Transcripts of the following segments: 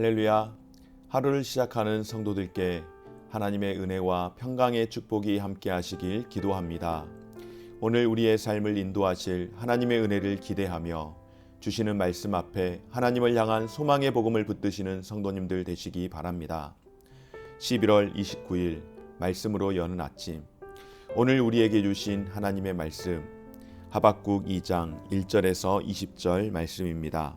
할렐루야. 하루를 시작하는 성도들께 하나님의 은혜와 평강의 축복이 함께 하시길 기도합니다. 오늘 우리의 삶을 인도하실 하나님의 은혜를 기대하며 주시는 말씀 앞에 하나님을 향한 소망의 복음을 붙드시는 성도님들 되시기 바랍니다. 11월 29일 말씀으로 여는 아침. 오늘 우리에게 주신 하나님의 말씀 하박국 2장 1절에서 20절 말씀입니다.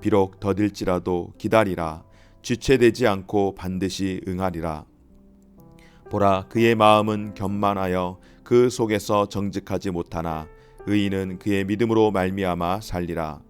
비록 더딜지라도 기다리라. 주체되지 않고 반드시 응하리라. 보라 그의 마음은 견만하여 그 속에서 정직하지 못하나 의인은 그의 믿음으로 말미암아 살리라.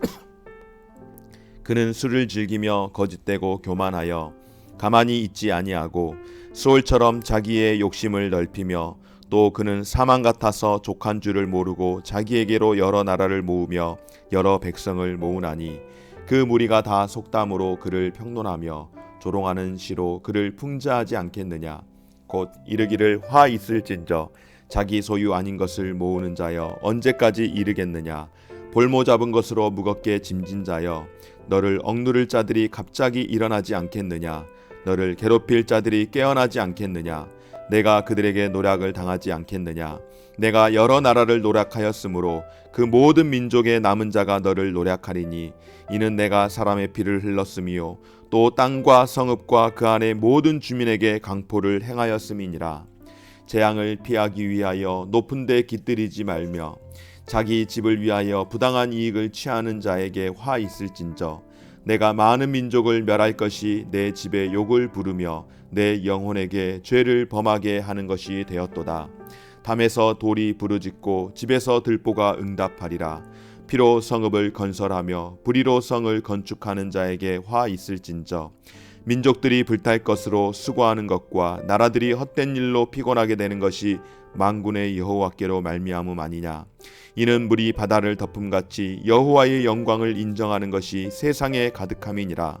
그는 술을 즐기며 거짓되고 교만하여 가만히 있지 아니하고 수월처럼 자기의 욕심을 넓히며 또 그는 사망 같아서 족한 줄을 모르고 자기에게로 여러 나라를 모으며 여러 백성을 모으나니 그 무리가 다 속담으로 그를 평론하며 조롱하는 시로 그를 풍자하지 않겠느냐? 곧 이르기를 화 있을진저 자기 소유 아닌 것을 모으는 자여 언제까지 이르겠느냐? 볼모 잡은 것으로 무겁게 짐진 자여 너를 억누를 자들이 갑자기 일어나지 않겠느냐? 너를 괴롭힐 자들이 깨어나지 않겠느냐 내가 그들에게 노략을 당하지 않겠느냐? 내가 여러 나라를 노략하였으므로 그 모든 민족의 남은 자가 너를 노략하리니 이는 내가 사람의 피를 흘렀음이요 또 땅과 성읍과 그 안의 모든 주민에게 강포를 행하였음이니라. 재앙을 피하기 위하여 높은 데 깃들이지 말며 자기 집을 위하여 부당한 이익을 취하는 자에게 화 있을진저 내가 많은 민족을 멸할 것이 내 집에 욕을 부르며 내 영혼에게 죄를 범하게 하는 것이 되었도다. 담에서 돌이 부르짖고 집에서 들보가 응답하리라. 피로 성읍을 건설하며 불의로 성을 건축하는 자에게 화 있을진저 민족들이 불탈 것으로 수고하는 것과 나라들이 헛된 일로 피곤하게 되는 것이 망군의 여호와께로 말미암음 아니냐 이는 물이 바다를 덮음같이 여호와의 영광을 인정하는 것이 세상에 가득함이니라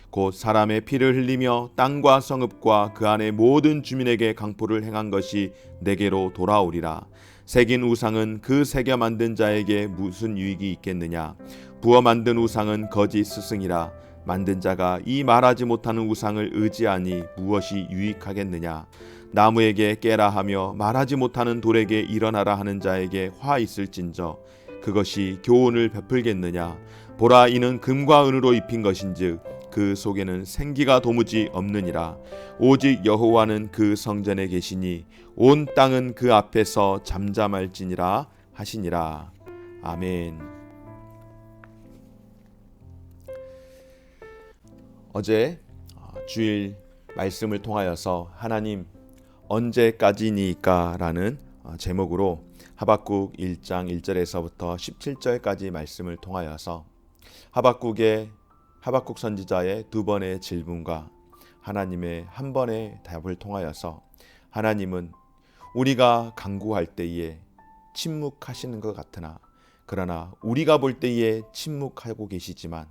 곧 사람의 피를 흘리며 땅과 성읍과 그 안의 모든 주민에게 강포를 행한 것이 내게로 돌아오리라. 새긴 우상은 그 새겨 만든 자에게 무슨 유익이 있겠느냐? 부어 만든 우상은 거짓 스승이라. 만든 자가 이 말하지 못하는 우상을 의지하니 무엇이 유익하겠느냐? 나무에게 깨라 하며 말하지 못하는 돌에게 일어나라 하는 자에게 화 있을진저 그것이 교훈을 베풀겠느냐? 보라 이는 금과 은으로 입힌 것인즉 그 속에는 생기가 도무지 없느니라. 오직 여호와는 그 성전에 계시니 온 땅은 그 앞에서 잠잠할지니라 하시니라. 아멘. 어제 어, 주일 말씀을 통하여서 하나님 언제까지니까라는 어, 제목으로 하박국 1장 1절에서부터 17절까지 말씀을 통하여서 하박국의 하박국 선지자의 두 번의 질문과 하나님의 한 번의 답을 통하여서 하나님은 우리가 강구할 때에 침묵하시는 것 같으나 그러나 우리가 볼 때에 침묵하고 계시지만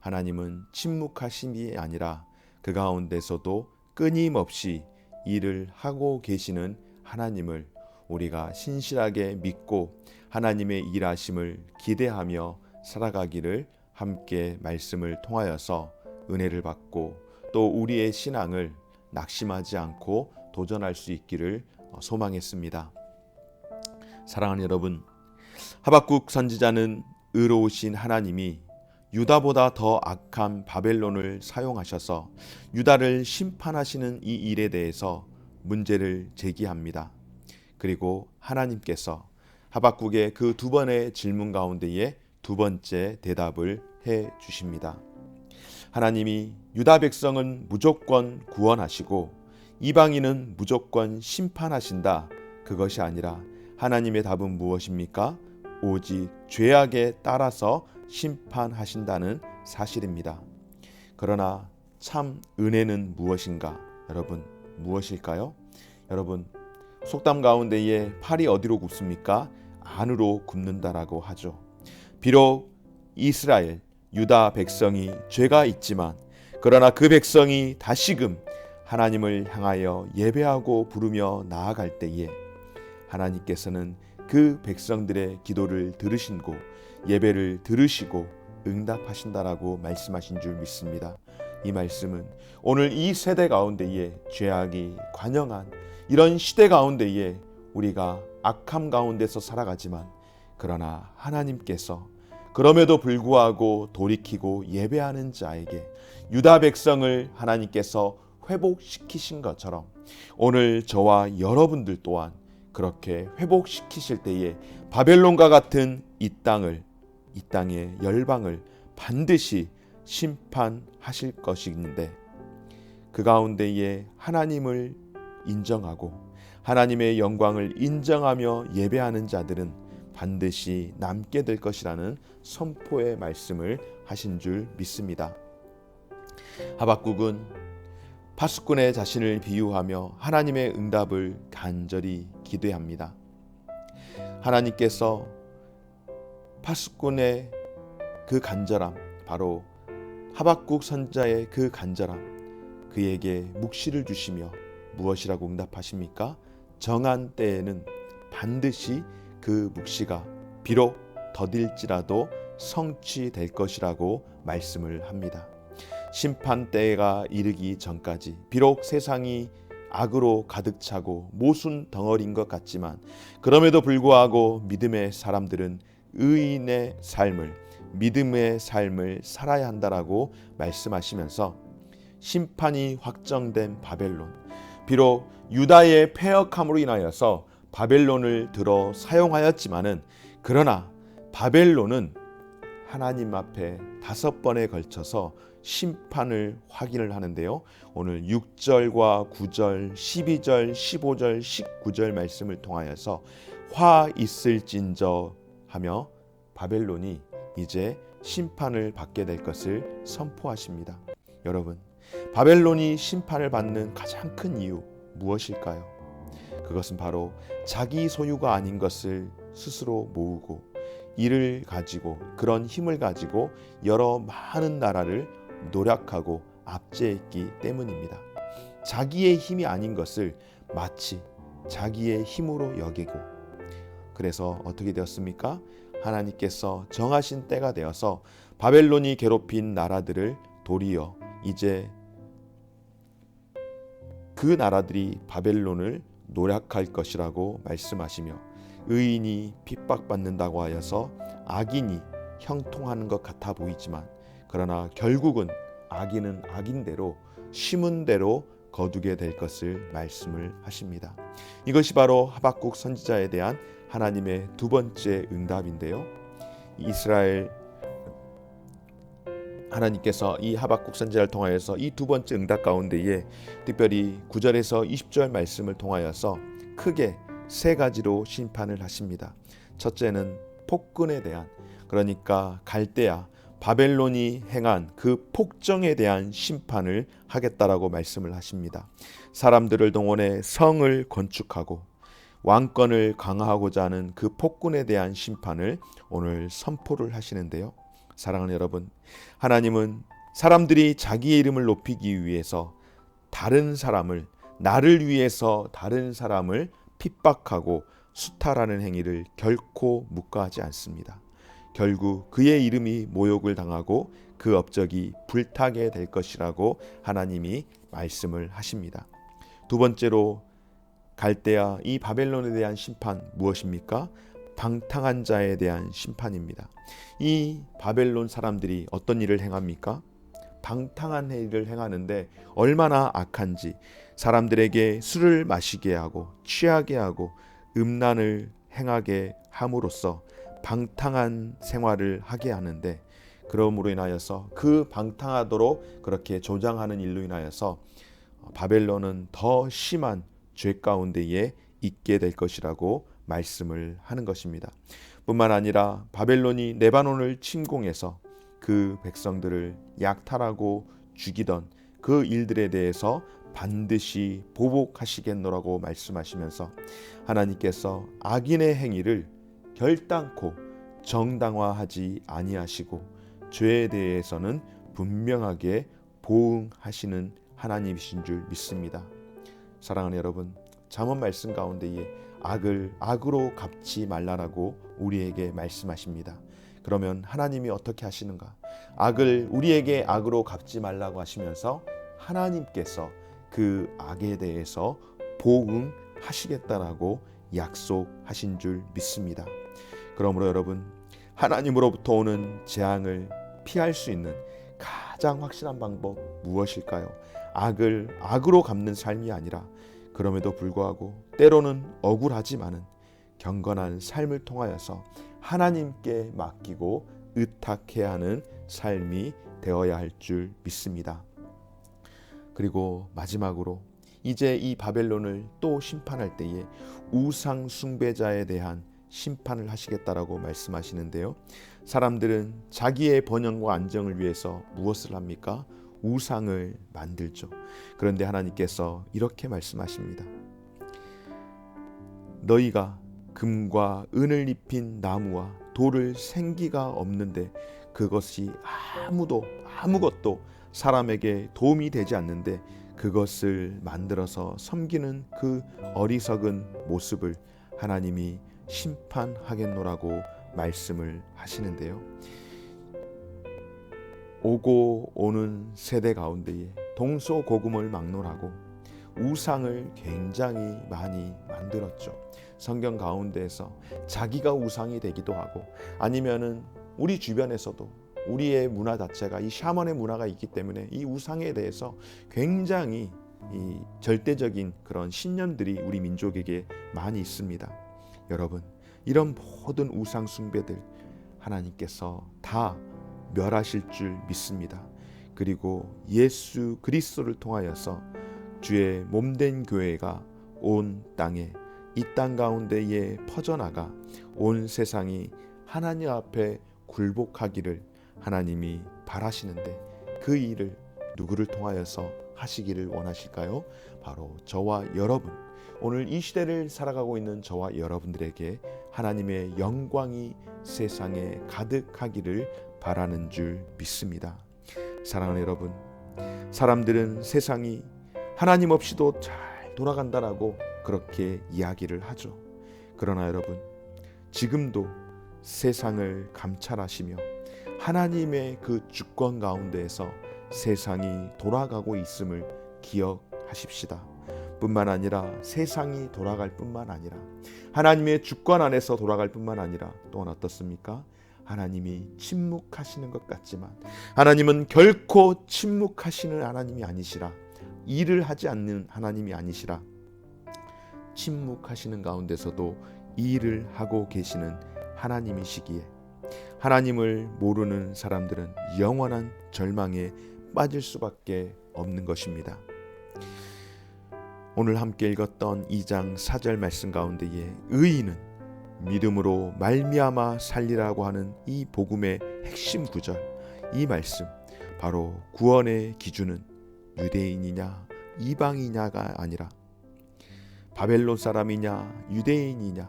하나님은 침묵하심이 아니라 그 가운데서도 끊임없이 일을 하고 계시는 하나님을 우리가 신실하게 믿고 하나님의 일하심을 기대하며 살아가기를 함께 말씀을 통하여서 은혜를 받고 또 우리의 신앙을 낙심하지 않고 도전할 수 있기를 소망했습니다. 사랑하는 여러분, 하박국 선지자는 의로우신 하나님이 유다보다 더 악한 바벨론을 사용하셔서 유다를 심판하시는 이 일에 대해서 문제를 제기합니다. 그리고 하나님께서 하박국의 그 두 번의 질문 가운데에 두 번째 대답을 해 주십니다. 하나님이 유다 백성은 무조건 구원하시고 이방인은 무조건 심판하신다. 그것이 아니라 하나님의 답은 무엇입니까? 오직 죄악에 따라서 심판하신다는 사실입니다. 그러나 참 은혜는 무엇인가? 여러분, 무엇일까요? 여러분, 속담 가운데에 팔이 어디로 굽습니까? 안으로 굽는다라고 하죠. 비록 이스라엘, 유다 백성이 죄가 있지만 그러나 그 백성이 다시금 하나님을 향하여 예배하고 부르며 나아갈 때에 하나님께서는 그 백성들의 기도를 들으신고 예배를 들으시고 응답하신다라고 말씀하신 줄 믿습니다. 이 말씀은 오늘 이 세대 가운데에 죄악이 관영한 이런 시대 가운데에 우리가 악함 가운데서 살아가지만 그러나 하나님께서 그럼에도 불구하고 돌이키고 예배하는 자에게 유다 백성을 하나님께서 회복시키신 것처럼 오늘 저와 여러분들 또한 그렇게 회복시키실 때에 바벨론과 같은 이 땅을 이 땅의 열방을 반드시 심판하실 것인데 그 가운데에 하나님을 인정하고 하나님의 영광을 인정하며 예배하는 자들은 반드시 남게 될 것이라는 선포의 말씀을 하신 줄 믿습니다. 하박국은 파수꾼의 자신을 비유하며 하나님의 응답을 간절히 기대합니다. 하나님께서 파수꾼의 그 간절함, 바로 하박국 선자의 그 간절함, 그에게 묵시를 주시며 무엇이라고 응답하십니까? 정한 때에는 반드시 그 묵시가 비록 더딜지라도 성취될 것이라고 말씀을 합니다. 심판 때가 이르기 전까지 비록 세상이 악으로 가득 차고 모순 덩어리인 것 같지만 그럼에도 불구하고 믿음의 사람들은 의인의 삶을 믿음의 삶을 살아야 한다라고 말씀하시면서 심판이 확정된 바벨론 비록 유다의 폐역함으로 인하여서 바벨론을 들어 사용하였지만은 그러나 바벨론은 하나님 앞에 다섯 번에 걸쳐서 심판을 확인을 하는데요. 오늘 6절과 9절, 12절, 15절, 19절 말씀을 통하여서 화 있을진저 하며 바벨론이 이제 심판을 받게 될 것을 선포하십니다. 여러분, 바벨론이 심판을 받는 가장 큰 이유 무엇일까요? 그것은 바로 자기 소유가 아닌 것을 스스로 모으고 이를 가지고 그런 힘을 가지고 여러 많은 나라를 노력하고 압제했기 때문입니다. 자기의 힘이 아닌 것을 마치 자기의 힘으로 여기고 그래서 어떻게 되었습니까? 하나님께서 정하신 때가 되어서 바벨론이 괴롭힌 나라들을 도리어 이제 그 나라들이 바벨론을 노력할 것이라고 말씀하시며 의인이 핍박받는다고 하여서 악인이 형통하는 것 같아 보이지만 그러나 결국은 악인은 악인대로 심은 대로 거두게 될 것을 말씀을 하십니다. 이것이 바로 하박국 선지자에 대한 하나님의 두 번째 응답인데요. 이스라엘 하나님께서 이 하박국 선지자를 통하여서 이 두 번째 응답 가운데에 특별히 9절에서 20절 말씀을 통하여서 크게 세 가지로 심판을 하십니다. 첫째는 폭군에 대한 그러니까 갈대아 바벨론이 행한 그 폭정에 대한 심판을 하겠다라고 말씀을 하십니다. 사람들을 동원해 성을 건축하고 왕권을 강화하고자 하는 그 폭군에 대한 심판을 오늘 선포를 하시는데요. 사랑하는 여러분, 하나님은 사람들이 자기의 이름을 높이기 위해서 다른 사람을 나를 위해서 다른 사람을 핍박하고 수탈하는 행위를 결코 묵과하지 않습니다. 결국 그의 이름이 모욕을 당하고 그 업적이 불타게 될 것이라고 하나님이 말씀을 하십니다. 두 번째로 갈대아 이 바벨론에 대한 심판 무엇입니까? 방탕한 자에 대한 심판입니다. 이 바벨론 사람들이 어떤 일을 행합니까? 방탕한 일을 행하는데 얼마나 악한지 사람들에게 술을 마시게 하고 취하게 하고 음란을 행하게 함으로써 방탕한 생활을 하게 하는데 그러므로 인하여서 그 방탕하도록 그렇게 조장하는 일로 인하여서 바벨론은 더 심한 죄 가운데에 있게 될 것이라고 말씀을 하는 것입니다. 뿐만 아니라 바벨론이 레바논을 침공해서 그 백성들을 약탈하고 죽이던 그 일들에 대해서 반드시 보복하시겠노라고 말씀하시면서 하나님께서 악인의 행위를 결단코 정당화하지 아니하시고 죄에 대해서는 분명하게 보응하시는 하나님이신 줄 믿습니다. 사랑하는 여러분, 잠언 말씀 가운데에 악을 악으로 갚지 말라라고 우리에게 말씀하십니다. 그러면 하나님이 어떻게 하시는가? 악을 우리에게 악으로 갚지 말라고 하시면서 하나님께서 그 악에 대해서 보응하시겠다라고 약속하신 줄 믿습니다. 그러므로 여러분 하나님으로부터 오는 재앙을 피할 수 있는 가장 확실한 방법 무엇일까요? 악을 악으로 갚는 삶이 아니라 그럼에도 불구하고 때로는 억울하지만은 경건한 삶을 통하여서 하나님께 맡기고 의탁해야 하는 삶이 되어야 할 줄 믿습니다. 그리고 마지막으로 이제 이 바벨론을 또 심판할 때에 우상 숭배자에 대한 심판을 하시겠다라고 말씀하시는데요. 사람들은 자기의 번영과 안정을 위해서 무엇을 합니까? 우상을 만들죠. 그런데 하나님께서 이렇게 말씀하십니다. 너희가 금과 은을 입힌 나무와 돌을 생기가 없는데 그것이 아무도 아무것도 사람에게 도움이 되지 않는데 그것을 만들어서 섬기는 그 어리석은 모습을 하나님이 심판하겠노라고 말씀을 하시는데요. 오고 오는 세대 가운데에 동서고금을 막론하고 우상을 굉장히 많이 만들었죠. 성경 가운데에서 자기가 우상이 되기도 하고 아니면은 우리 주변에서도 우리의 문화 자체가 이 샤먼의 문화가 있기 때문에 이 우상에 대해서 굉장히 이 절대적인 그런 신념들이 우리 민족에게 많이 있습니다. 여러분, 이런 모든 우상 숭배들 하나님께서 다 멸하실 줄 믿습니다. 그리고 예수 그리스도를 통하여서 주의 몸된 교회가 온 땅에 이 땅 가운데에 퍼져나가 온 세상이 하나님 앞에 굴복하기를 하나님이 바라시는데 그 일을 누구를 통하여서 하시기를 원하실까요? 바로 저와 여러분 오늘 이 시대를 살아가고 있는 저와 여러분들에게 하나님의 영광이 세상에 가득하기를 바라는 줄 믿습니다. 사랑하는 여러분, 사람들은 세상이 하나님 없이도 잘 돌아간다라고 그렇게 이야기를 하죠. 그러나 여러분, 지금도 세상을 감찰하시며 하나님의 그 주권 가운데에서 세상이 돌아가고 있음을 기억하십시다. 뿐만 아니라 세상이 돌아갈 뿐만 아니라 하나님의 주권 안에서 돌아갈 뿐만 아니라 또한 어떻습니까? 하나님이 침묵하시는 것 같지만 하나님은 결코 침묵하시는 하나님이 아니시라 일을 하지 않는 하나님이 아니시라 침묵하시는 가운데서도 일을 하고 계시는 하나님이시기에 하나님을 모르는 사람들은 영원한 절망에 빠질 수밖에 없는 것입니다. 오늘 함께 읽었던 2장 4절 말씀 가운데에 의인은 믿음으로 말미암아 살리라고 하는 이 복음의 핵심 구절 이 말씀 바로 구원의 기준은 유대인이냐 이방이냐가 아니라 바벨론 사람이냐 유대인이냐가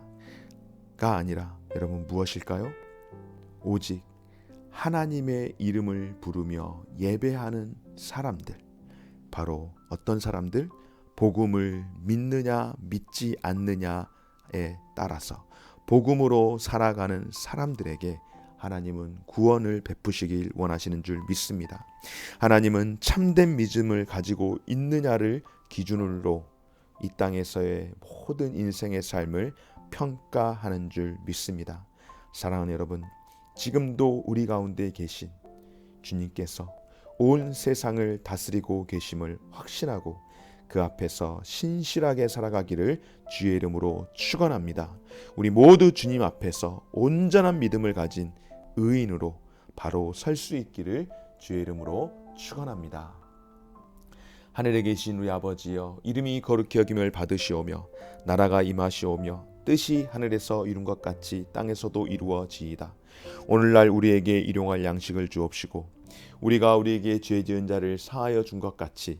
아니라 여러분 무엇일까요? 오직 하나님의 이름을 부르며 예배하는 사람들 바로 어떤 사람들 복음을 믿느냐 믿지 않느냐에 따라서 복음으로 살아가는 사람들에게 하나님은 구원을 베푸시길 원하시는 줄 믿습니다. 하나님은 참된 믿음을 가지고 있느냐를 기준으로 이 땅에서의 모든 인생의 삶을 평가하는 줄 믿습니다. 사랑하는 여러분, 지금도 우리 가운데 계신 주님께서 온 세상을 다스리고 계심을 확신하고 그 앞에서 신실하게 살아가기를 주의 이름으로 축원합니다. 우리 모두 주님 앞에서 온전한 믿음을 가진 의인으로 바로 설 수 있기를 주의 이름으로 축원합니다. 하늘에 계신 우리 아버지여 이름이 거룩히 여김을 받으시오며 나라가 임하시오며 뜻이 하늘에서 이룬 것 같이 땅에서도 이루어지이다. 오늘날 우리에게 일용할 양식을 주옵시고 우리가 우리에게 죄 지은 자를 사하여 준 것 같이